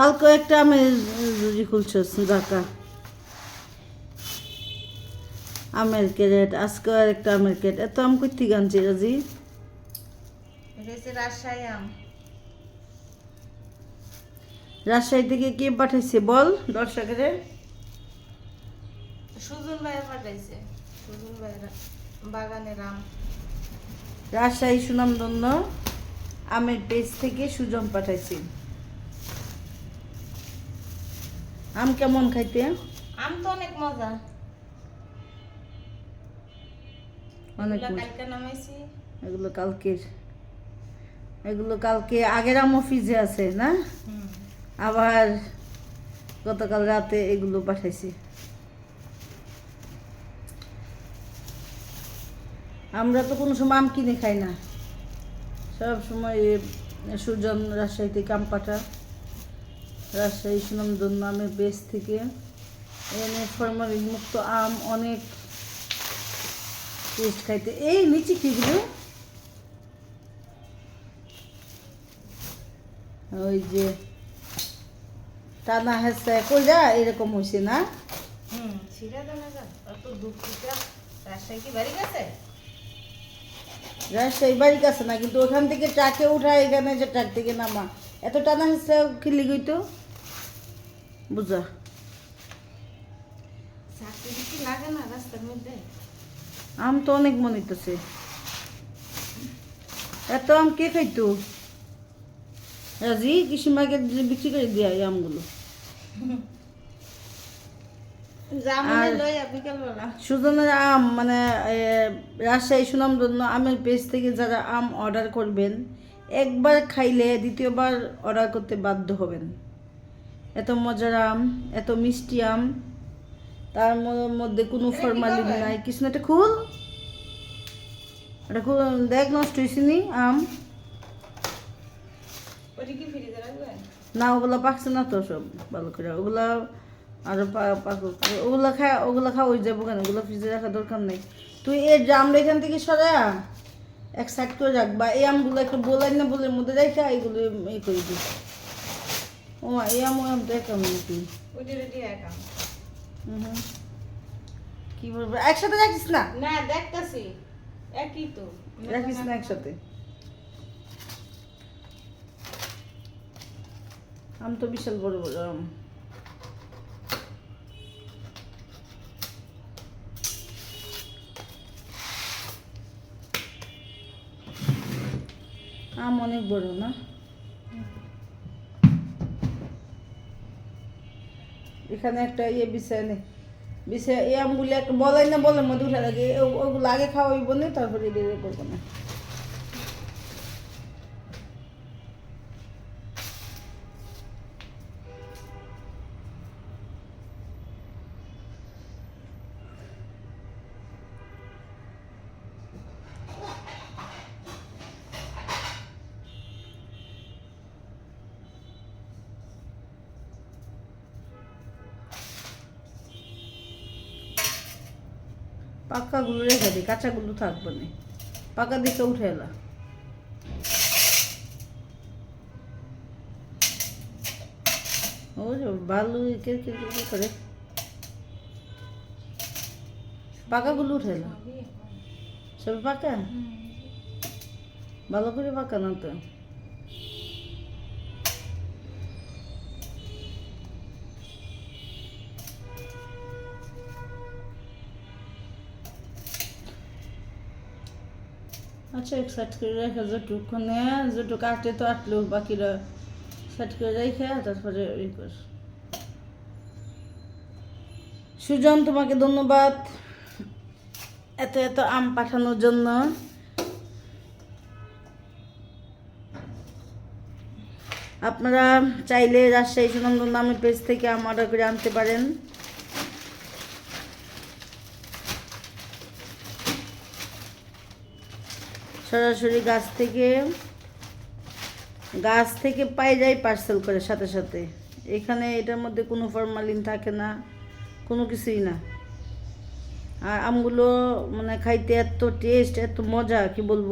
কালকে একটা আমের জুজি খুলছস ঢাকা আমের ক্যারেট আজকে আর একটা আমের ক্যারেট। এত আম করতে গানছি রাজি? রাজশাহী আম। রাজশাহী থেকে কে পাঠাইছে বল দর্শকের। সুজন ভাইয়া পাঠাইছে। সুজন ভাইয়ের বাগানের আম। রাজশাহী সুনামধন্য আমের পেজ থেকে সুজন পাঠাইছি। আম কেমন খাইতে? আম তো অনেক মজা। অনেক কালকে নামাইছি। এগুলো কালকের। এগুলো কালকে আগের আছে না? আবার গতকাল রাতে এগুলো পাঠাইছি। আমরা তো কোনো সময় আম কিনে খাই না। সব সময় সুজন রাজশাহী থেকে আম পাঠা রাজশাহী সুনামধন্য আমের বেশ থেকে এনে ফরমালিন মুক্ত আম অনেক টেস্ট খাইতে। এই নিচে কিগুলো ওই যে টানা হেসে কইরা এরকম হয়েছে না? হুম রাজশাহী কি বাড়ি গেছে? রাজশাহী বাড়ি কাছে না কিন্তু ওখান থেকে ট্রাকে উঠা এখানে যে ট্রাক থেকে নামা। এত টানা হেসে কি লাগে না মধ্যে? আম তো অনেক মনে হইতেছে। এত আম কে খাইতো? রাজি? কৃষিমাকে বিক্রি করে দেয় এই আমগুলো। সুজনের আম মানে রাজশাহী সুনাম জন্য আমের পেজ থেকে যারা আম অর্ডার করবেন একবার খাইলে দ্বিতীয়বার অর্ডার করতে বাধ্য হবেন। এত মজার আম এত মিষ্টি আম তার মধ্যে কোনো ফরমালিন নাই কিছু এটা খুল। এটা খুল দেখ নষ্ট হয়েছে নি আম। না ওগুলো পাকছে না তো সব ভালো করে। ওগুলো আরও ওগুলো খা ওগুলো খাওয়া হয়ে যাব কেন? ওগুলো ফ্রিজে রাখার দরকার নেই। তুই এই ড্রামটা এখান থেকে সরা এক সাইড করে রাখ বা এই আমগুলো একটু বোলাই না বলে মধ্যে রেখে এইগুলো এই করে দিস। মা, এই আম ওই আম তো এক আম নাকি ওইটা রেডি একা হুম কি বলব একসাথে রাখিস না না দেখতাছি একই তো রাখিস না একসাথে আম তো বিশাল বড় বড় আম আম অনেক বড় না এখানে একটা ইয়ে বিছায় নেই। বিছায় এই আমগুলি একটা বলাই না বলে মধ্যে উঠে লাগে ওগুলো আগে খাওয়াইব না, তারপরে করব না। পাকাগুলো রেখে দিই কাঁচাগুলো থাকবে না। পাকা দিকে উঠে এলা। ও বালু কে কে কে করে। পাকাগুলো উঠে এলা। সব পাকা? ভালো করে পাকা না তো? আচ্ছা এক সাইড করে রেখে যেটুকুখানে যেটুকু আটে তো আটলো বাকিরা সাইড করে রেখে তারপরে ই কর। সুজন, তোমাকে ধন্যবাদ এত এত আম পাঠানোর জন্য। আপনারা চাইলে রাজশাহী সুনন্দন নামের পেজ থেকে আম অর্ডার করে আনতে পারেন। সরাসরি গাছ থেকে গাছ থেকে পাই যায় পার্সেল করে সাথে সাথে। এখানে এটার মধ্যে কোনো ফরমালিন থাকে না, কোনো কিছুই না। আর আমগুলো মানে খাইতে এত টেস্ট এত মজা, কি বলব?